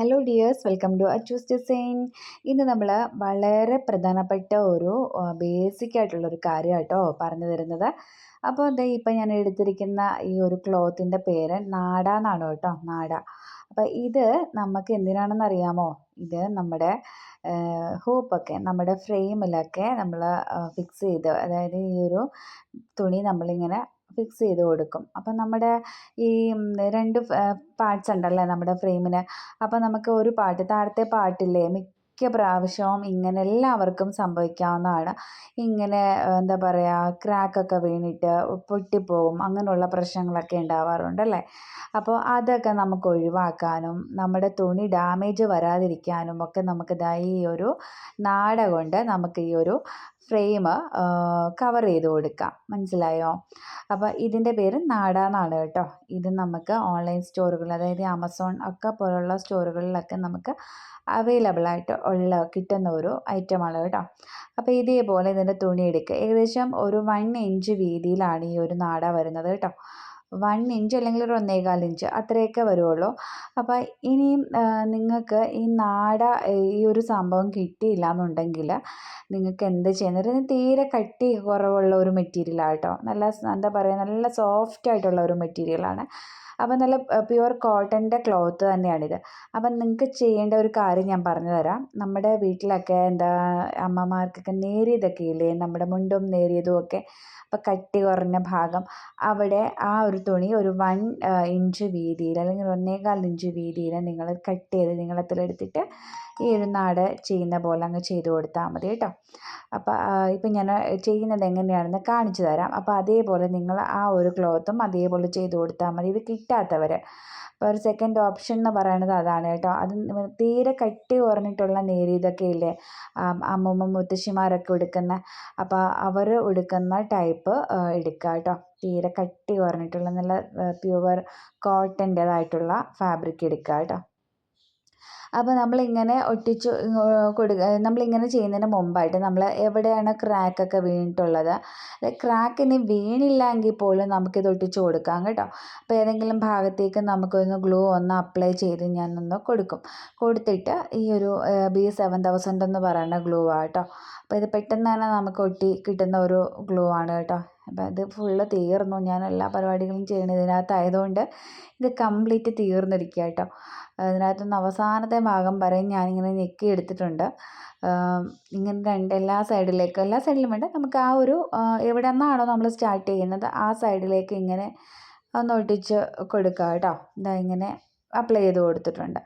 Hello dears welcome to Achus design ഇന്ന് നമ്മൾ വളരെ പ്രധാനപ്പെട്ട ഒരു ബേസിക് ആയിട്ടുള്ളൊരു കാര്യം കേട്ടോ പറഞ്ഞു തരുന്നത്. അപ്പോൾ ദേ ഇപ്പം ഞാൻ എടുത്തിരിക്കുന്ന ഈ ഒരു ക്ലോത്തിന്റെ പേര് നാട എന്നാണ് കേട്ടോ നാട. അപ്പോൾ ഇത് നമുക്ക് എന്തിനാണെന്ന് അറിയാമോ? ഇത് നമ്മുടെ ഹൂപ്പൊക്കെ നമ്മുടെ ഫ്രെയിമിലൊക്കെ നമ്മൾ ഫിക്സ് ചെയ്ത് അതായത് ഈ ഒരു തുണി നമ്മളിങ്ങനെ ഫിക്സ് ചെയ്ത് കൊടുക്കും. അപ്പം നമ്മുടെ ഈ രണ്ട് പാർട്സ് ഉണ്ടല്ലേ നമ്മുടെ ഫ്രെയിമിന്? അപ്പം നമുക്ക് ഒരു പാർട്ട് താഴത്തെ പാർട്ടില്ലേ മിക്ക പ്രാവശ്യവും ഇങ്ങനെ എല്ലാവർക്കും സംഭവിക്കാവുന്നതാണ്. ഇങ്ങനെ എന്താ പറയുക ക്രാക്കൊക്കെ വീണിട്ട് പൊട്ടിപ്പോവും അങ്ങനെയുള്ള പ്രശ്നങ്ങളൊക്കെ ഉണ്ടാവാറുണ്ട് അല്ലേ? അപ്പോൾ അതൊക്കെ നമുക്ക് ഒഴിവാക്കാനും നമ്മുടെ തുണി ഡാമേജ് വരാതിരിക്കാനും ഒക്കെ നമുക്ക് ഈ ഒരു നാട കൊണ്ട് നമുക്ക് ഈ ഒരു ഫ്രെയിം കവർ ചെയ്ത് കൊടുക്കാം. മനസ്സിലായോ? അപ്പോൾ ഇതിന്റെ പേര് നാട കേട്ടോ. ഇത് നമുക്ക് ഓൺലൈൻ സ്റ്റോറുകൾ അതായത് ആമസോൺ ഒക്കെ പോലുള്ള സ്റ്റോറുകളിലൊക്കെ നമുക്ക് അവൈലബിൾ ആയിട്ട് ഉള്ള കിട്ടുന്ന ഒരു ഐറ്റമാണ് കേട്ടോ. അപ്പോൾ ഇതേപോലെ ഇതിന്റെ തുണി എടുക്കുക. ഏകദേശം ഒരു വൺ ഇഞ്ച് വീതിയിലാണ് ഈ ഒരു നാട വരുന്നത് കേട്ടോ. വൺ ഇഞ്ച് അല്ലെങ്കിൽ ഒരു ഒന്നേകാൽ ഇഞ്ച് അത്രയൊക്കെ വരുള്ളൂ അപ്പോൾ ഇനിയും നിങ്ങൾക്ക് ഈ നാട ഈ ഒരു സംഭവം കിട്ടിയില്ല എന്നുണ്ടെങ്കിൽ നിങ്ങൾക്ക് എന്ത് ചെയ്യുന്നത് തീരെ കട്ടി കുറവുള്ള ഒരു മെറ്റീരിയലാണ് കേട്ടോ. നല്ല എന്താ പറയുക നല്ല സോഫ്റ്റ് ആയിട്ടുള്ള ഒരു മെറ്റീരിയലാണ് അപ്പം നല്ല പ്യുവർ കോട്ടന്റെ ക്ലോത്ത് തന്നെയാണിത്. അപ്പം നിങ്ങൾക്ക് ചെയ്യേണ്ട ഒരു കാര്യം ഞാൻ പറഞ്ഞു തരാം. നമ്മുടെ വീട്ടിലൊക്കെ എന്താ അമ്മമാർക്കൊക്കെ നേരിയതൊക്കെ ഇല്ലേ? നമ്മുടെ മുണ്ടും നേരിയതും ഒക്കെ. അപ്പോൾ കട്ടി കുറഞ്ഞ ഭാഗം. അവിടെ ആ ഒരു തുണി ഒരു വൺ ഇഞ്ച് വീതിയിൽ അല്ലെങ്കിൽ ഒന്നേകാൽ ഇഞ്ച് വീതിയിൽ നിങ്ങൾ കട്ട് ചെയ്ത് നീളത്തിലെടുത്തിട്ട് ഈ ഒരു നാട് ചെയ്യുന്ന പോലെ അങ്ങ് ചെയ്ത് കൊടുത്താൽ മതി കേട്ടോ. അപ്പോൾ ഇപ്പം ഞാൻ ചെയ്യുന്നത് എങ്ങനെയാണെന്ന് കാണിച്ചു തരാം. അപ്പോൾ അതേപോലെ നിങ്ങൾ ആ ഒരു ക്ലോത്തും അതേപോലെ ചെയ്ത് കൊടുത്താൽ മതി. ഇത് കിട്ടാത്തവർ അപ്പോൾ ഒരു സെക്കൻഡ് ഓപ്ഷൻ എന്ന് പറയുന്നത് അതാണ് കേട്ടോ. അത് തീരെ കട്ടി കുറഞ്ഞിട്ടുള്ള നേരി ഇതൊക്കെ ഇല്ലേ? അമ്മൂമ്മ മുത്തശ്ശിമാരൊക്കെ ഉടുക്കുന്ന അപ്പോൾ അവർ ഉടുക്കുന്ന ടൈപ്പ് എടുക്കുക കേട്ടോ. തീരെ കട്ടി കുറഞ്ഞിട്ടുള്ള നല്ല പ്യുവർ കോട്ടന്റേതായിട്ടുള്ള ഫാബ്രിക് എടുക്കുക കേട്ടോ. അപ്പോൾ നമ്മളിങ്ങനെ ഒട്ടിച്ച് കൊടുക്കുക നമ്മളിങ്ങനെ ചെയ്യുന്നതിന് മുമ്പായിട്ട് നമ്മൾ എവിടെയാണ് ക്രാക്കൊക്കെ വീണിട്ടുള്ളത്. ക്രാക്ക് ഇനി വീണില്ലെങ്കിൽ പോലും നമുക്കിത് ഒട്ടിച്ച് കൊടുക്കാം കേട്ടോ. അപ്പോൾ ഏതെങ്കിലും ഭാഗത്തേക്ക് നമുക്കൊന്ന് ഗ്ലൂ ഒന്ന് അപ്ലൈ ചെയ്ത് ഞാനൊന്ന് കൊടുക്കും. കൊടുത്തിട്ട് ഈ ഒരു ബി സെവൻ തൗസൻഡ് എന്ന് പറയുന്ന ഗ്ലൂ ആട്ടോ അപ്പോൾ ഇത് പെട്ടെന്ന് തന്നെ നമുക്ക് ഒട്ടി കിട്ടുന്ന ഒരു ഗ്ലൂ ആണ് കേട്ടോ. അപ്പോൾ ഇത് ഫുള്ള് തീർന്നു. ഞാൻ എല്ലാ പരിപാടികളും ചെയ്യണത് ഇതിനകത്തായതുകൊണ്ട് ഇത് കംപ്ലീറ്റ് തീർന്നിരിക്കുക കേട്ടോ. അതിനകത്തുനിന്ന് അവസാനത്തെ ഭാഗം വരെ ഞാനിങ്ങനെ ഞെക്കി എടുത്തിട്ടുണ്ട്. ഇങ്ങനെ രണ്ട് എല്ലാ സൈഡിലേക്കും എല്ലാ സൈഡിലും വേണ്ട നമുക്ക് ആ ഒരു എവിടെ നിന്നാണോ നമ്മൾ സ്റ്റാർട്ട് ചെയ്യുന്നത് ആ സൈഡിലേക്ക് ഇങ്ങനെ ഒന്ന് ഒട്ടിച്ച് കൊടുക്കുക കേട്ടോ. ഇതാ ഇങ്ങനെ അപ്ലൈ ചെയ്ത് കൊടുത്തിട്ടുണ്ട്.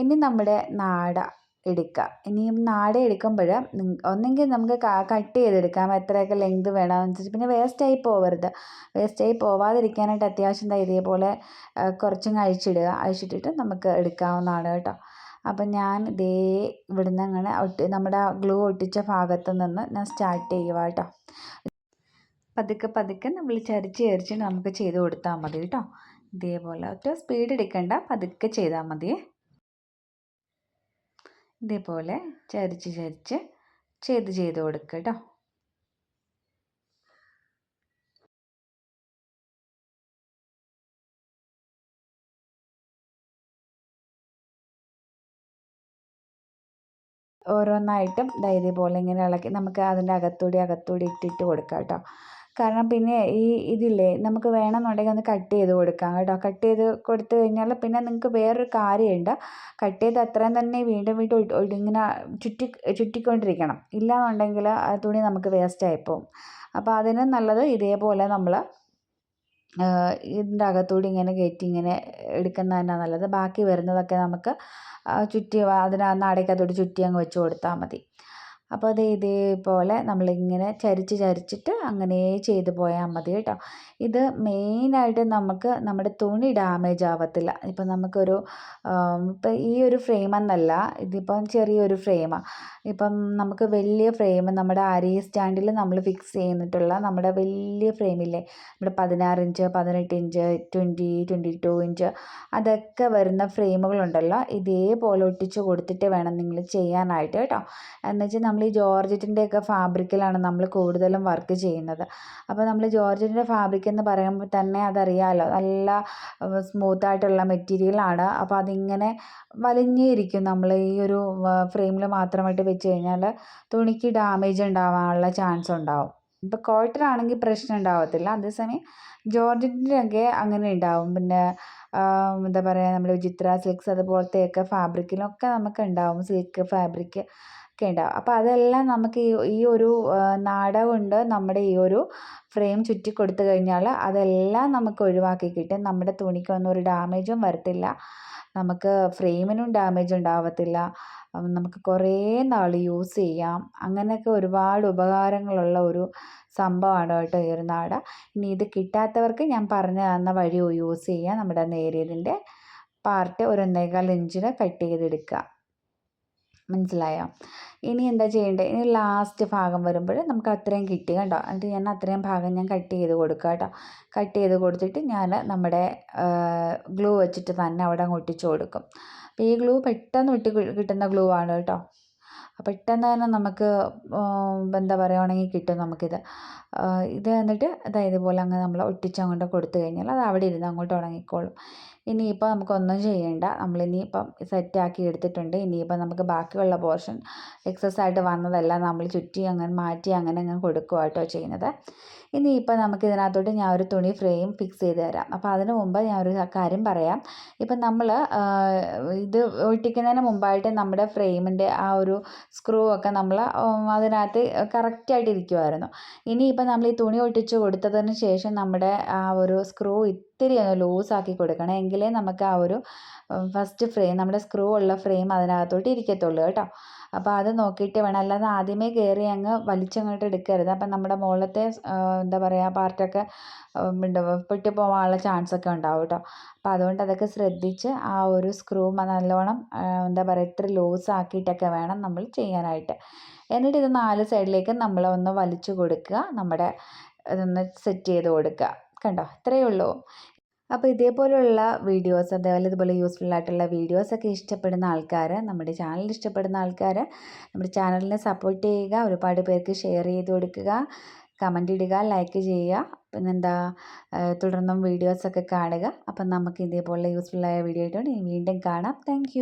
ഇനി നമ്മുടെ നാട. എടുക്കുക ഇനിയും നാട എടുക്കുമ്പോൾ ഒന്നെങ്കിൽ നമുക്ക് കട്ട് ചെയ്തെടുക്കാം. എത്രയൊക്കെ ലെങ്ത് വേണമെന്ന് പിന്നെ വേസ്റ്റായി പോവരുത്. വേസ്റ്റായി പോവാതിരിക്കാനായിട്ട് അത്യാവശ്യം ഇതേപോലെ കുറച്ചും അഴിച്ചിടുക. അഴിച്ചിട്ടിട്ട് നമുക്ക് എടുക്കാവുന്നതാണ് കേട്ടോ. അപ്പം ഞാൻ ഇതേ ഇവിടുന്ന് അങ്ങനെ നമ്മുടെ ഗ്ലൂ ഒട്ടിച്ച ഭാഗത്ത് നിന്ന് ഞാൻ സ്റ്റാർട്ട് ചെയ്യുക കേട്ടോ. പതുക്കെ പതുക്കെ നമ്മൾ ചരിച്ച് ചരിച്ച് നമുക്ക് ചെയ്ത് കൊടുത്താൽ മതി കേട്ടോ. ഇതേപോലെ ഒറ്റ സ്പീഡ് എടുക്കേണ്ട. പതുക്കെ ചെയ്താൽ മതിയേ. ഇതേപോലെ ചരിച്ച് ചരിച്ച് ചെയ്ത് ചെയ്ത് കൊടുക്കുക കേട്ടോ ഓരോന്നായിട്ടും ഇതേപോലെ ഇങ്ങനെ ഇളക്കി നമുക്ക് അതിന്റെ അകത്തൂടി അകത്തൂടി ഇട്ടിട്ട് കൊടുക്കാം കേട്ടോ കാരണം പിന്നെ ഈ ഇതില്ലേ നമുക്ക് വേണമെന്നുണ്ടെങ്കിൽ ഒന്ന് കട്ട് ചെയ്ത് കൊടുക്കാം കേട്ടോ. കട്ട് ചെയ്ത് കൊടുത്തു കഴിഞ്ഞാൽ പിന്നെ നിങ്ങൾക്ക് വേറൊരു കാര്യമുണ്ട്. കട്ട് ചെയ്ത് അത്രയും തന്നെ വീണ്ടും വീണ്ടും ഇങ്ങനെ ചുറ്റി ചുറ്റിക്കൊണ്ടിരിക്കണം. ഇല്ലാന്നുണ്ടെങ്കിൽ ആ തുണി നമുക്ക് വേസ്റ്റ് പോകും. അപ്പോൾ അതിന് നല്ലത് ഇതേപോലെ നമ്മൾ ഇതിന്റെ അകത്തൂടി ഇങ്ങനെ കയറ്റി ഇങ്ങനെ എടുക്കുന്നത് തന്നെ നല്ലത്. ബാക്കി വരുന്നതൊക്കെ നമുക്ക് ചുറ്റി അതിന് നാടയ്ക്കകത്തോട്ട് ചുറ്റി അങ്ങ് വെച്ച് കൊടുത്താൽ മതി. അപ്പോൾ അത് ഇതേപോലെ നമ്മളിങ്ങനെ ചരിച്ച് ചരിച്ചിട്ട് അങ്ങനെ ചെയ്ത് പോയാൽ മതി കേട്ടോ. ഇത് മെയിനായിട്ട് നമുക്ക് നമ്മുടെ തുണി ഡാമേജ് ആവത്തില്ല. ഇപ്പം നമുക്കൊരു ഇപ്പം ഈ ഒരു ഫ്രെയിം എന്നല്ല ഇതിപ്പം ചെറിയൊരു ഫ്രെയിമാണ് ഇപ്പം നമുക്ക് വലിയ ഫ്രെയിം നമ്മുടെ അരി സ്റ്റാൻഡിൽ നമ്മൾ ഫിക്സ് ചെയ്തിട്ടുള്ള നമ്മുടെ വലിയ ഫ്രെയിമില്ലേ നമ്മുടെ പതിനാറ് ഇഞ്ച് പതിനെട്ട് inch twenty twenty two inch അതൊക്കെ വരുന്ന ഫ്രെയിമുകളുണ്ടല്ലോ. ഇതേപോലെ ഒട്ടിച്ച് കൊടുത്തിട്ട് വേണം നിങ്ങൾ ചെയ്യാനായിട്ട് കേട്ടോ. എന്നുവെച്ചാൽ നമ്മൾ ഈ ജോർജറ്റിന്റെയൊക്കെ ഫാബ്രിക്കിലാണ് നമ്മൾ കൂടുതലും വർക്ക് ചെയ്യുന്നത്. അപ്പോൾ നമ്മൾ ജോർജറ്റിന്റെ ഫാബ്രിക് എന്ന് പറയുമ്പോൾ തന്നെ അതറിയാമല്ലോ നല്ല സ്മൂത്തായിട്ടുള്ള മെറ്റീരിയലാണ്. അപ്പോൾ അതിങ്ങനെ വലിഞ്ഞിരിക്കും നമ്മൾ ഈ ഒരു ഫ്രെയിമിൽ മാത്രമായിട്ട് വെച്ച് കഴിഞ്ഞാൽ തുണിക്ക് ഡാമേജ് ഉണ്ടാവാനുള്ള ചാൻസ് ഉണ്ടാവും. ഇപ്പോൾ കോട്ടൺ ആണെങ്കിൽ പ്രശ്നം ഉണ്ടാവത്തില്ല. അതേസമയം ജോർജറ്റിന്റെയൊക്കെ അങ്ങനെ ഉണ്ടാവും. പിന്നെ എന്താ പറയുക നമ്മൾ ചിത്ര സിൽക്സ് അതുപോലത്തെയൊക്കെ ഫാബ്രിക്കിലൊക്കെ നമുക്ക് ഉണ്ടാവും. സിൽക്ക് ഫാബ്രിക് ഒക്കെ ഉണ്ടാവും. അപ്പോൾ അതെല്ലാം നമുക്ക് ഈ ഈ ഒരു നാട കൊണ്ട് നമ്മുടെ ഈ ഒരു ഫ്രെയിം ചുറ്റി കൊടുത്തു കഴിഞ്ഞാൽ അതെല്ലാം നമുക്ക് ഒഴിവാക്കി കിട്ടും. നമ്മുടെ തുണിക്കൊന്നും ഒരു ഡാമേജും വരത്തില്ല. നമുക്ക് ഫ്രെയിമിനും ഡാമേജ് ഉണ്ടാവത്തില്ല. നമുക്ക് കുറേ നാൾ യൂസ് ചെയ്യാം. അങ്ങനെയൊക്കെ ഒരുപാട് ഉപകാരങ്ങളുള്ള ഒരു സംഭവമാണ് കേട്ടോ ഈ ഒരു നാട. ഇനി ഇത് കിട്ടാത്തവർക്ക് ഞാൻ പറഞ്ഞു തന്ന വഴി യൂസ് ചെയ്യുക നമ്മുടെ നേരിയതിന്റെ പാർട്ട് ഒരു ഒന്നേകാൽ ഇഞ്ചിന് കട്ട് ചെയ്തെടുക്കുക. മനസ്സിലായോ? ഇനി എന്താ ചെയ്യേണ്ടത് ഇനി ലാസ്റ്റ് ഭാഗം വരുമ്പോൾ നമുക്ക് അത്രയും കിട്ടി കേട്ടോ എന്നിട്ട് ഞാൻ അത്രയും ഭാഗം ഞാൻ കട്ട് ചെയ്ത് കൊടുക്കുക കേട്ടോ. കട്ട് ചെയ്ത് കൊടുത്തിട്ട് ഞാൻ നമ്മുടെ ഗ്ലൂ വെച്ചിട്ട് തന്നെ അവിടെ അങ്ങ് കൊടുക്കും. അപ്പോൾ ഈ ഗ്ലൂ പെട്ടെന്ന് ഒട്ടി കിട്ടുന്ന ഗ്ലൂ ആണ് കേട്ടോ. പെട്ടെന്ന് തന്നെ നമുക്ക് എന്താ പറയുകയാണെങ്കിൽ കിട്ടും നമുക്കിത്. ഇത് എന്നിട്ട് അതായത് ഇതുപോലെ അങ്ങ് നമ്മൾ ഒട്ടിച്ച് അങ്ങോട്ട് കൊടുത്തു കഴിഞ്ഞാൽ അത് അവിടെ ഇരുന്ന് അങ്ങോട്ട് ഉണങ്ങിക്കോളും. ഇനിയിപ്പോൾ നമുക്കൊന്നും ചെയ്യേണ്ട. നമ്മളിനിയിപ്പം സെറ്റാക്കി എടുത്തിട്ടുണ്ട്. ഇനിയിപ്പോൾ നമുക്ക് ബാക്കിയുള്ള പോർഷൻ എക്സസ് ആയിട്ട് വന്നതെല്ലാം നമ്മൾ ചുറ്റി അങ്ങനെ മാറ്റി അങ്ങനെ അങ്ങനെ കൊടുക്കുക കേട്ടോ ചെയ്യുന്നത്. ഇനിയിപ്പോൾ നമുക്ക് ഇതിനകത്തോട്ട് ഞാൻ ഒരു തുണി ഫ്രെയിം ഫിക്സ് ചെയ്ത് തരാം. അപ്പോൾ അതിന് മുമ്പ് ഞാൻ ഒരു കാര്യം പറയാം. ഇപ്പം നമ്മൾ ഇത് ഒട്ടിക്കുന്നതിന് മുമ്പായിട്ട് നമ്മുടെ ഫ്രെയിമിന്റെ ആ ഒരു സ്ക്രൂ ഒക്കെ നമ്മൾ അതിനകത്ത് കറക്റ്റായിട്ട് ഇരിക്കുമായിരുന്നു ഇനിയിപ്പോൾ നമ്മൾ ഈ തുണി ഒട്ടിച്ച് കൊടുത്തതിന് ശേഷം നമ്മുടെ ആ ഒരു സ്ക്രൂ ഇത്തിരി ഒന്ന് ലൂസാക്കി കൊടുക്കണം. എങ്കിലേ നമുക്ക് ആ ഒരു ഫസ്റ്റ് ഫ്രെയിം നമ്മുടെ സ്ക്രൂ ഉള്ള ഫ്രെയിം അതിനകത്തോട്ട് ഇരിക്കത്തുള്ളൂ കേട്ടോ. അപ്പോൾ അത് നോക്കിയിട്ട് വേണം. അല്ലാതെ ആദ്യമേ കയറി അങ്ങ് വലിച്ചങ്ങോട്ട് എടുക്കരുത്. അപ്പം നമ്മുടെ മുകളിലത്തെ എന്താ പറയുക പാർട്ടൊക്കെ പൊട്ടി പോകാനുള്ള ചാൻസ് ഒക്കെ ഉണ്ടാവും കേട്ടോ. അപ്പോൾ അതുകൊണ്ട് അതൊക്കെ ശ്രദ്ധിച്ച് ആ ഒരു സ്ക്രൂ നല്ലോണം എന്താ പറയുക ഇത്ര ലൂസ് ആക്കിയിട്ടൊക്കെ വേണം നമ്മൾ ചെയ്യാനായിട്ട്. എന്നിട്ട് ഇത് നാല് സൈഡിലേക്ക് നമ്മൾ ഒന്ന് വലിച്ചു കൊടുക്കുക. നമ്മുടെ ഇതൊന്ന് സെറ്റ് ചെയ്ത് കൊടുക്കുക. കണ്ടോ? ഇത്രയേ ഉള്ളൂ. അപ്പോൾ ഇതേപോലെയുള്ള വീഡിയോസ് അതേപോലെ ഇതുപോലെ യൂസ്ഫുൾ ആയിട്ടുള്ള വീഡിയോസൊക്കെ ഇഷ്ടപ്പെടുന്ന ആൾക്കാർ നമ്മുടെ ചാനൽ ഇഷ്ടപ്പെടുന്ന ആൾക്കാർ നമ്മുടെ ചാനലിനെ സപ്പോർട്ട് ചെയ്യുക ഒരുപാട് പേർക്ക് ഷെയർ ചെയ്ത് കൊടുക്കുക കമന്റ് ഇടുക ലൈക്ക് ചെയ്യുക പിന്നെന്താ തുടർന്നും വീഡിയോസൊക്കെ കാണുക. അപ്പം നമുക്ക് ഇതേപോലെ യൂസ്ഫുള്ളായ വീഡിയോ ആയിട്ടുണ്ട് വീണ്ടും കാണാം. താങ്ക്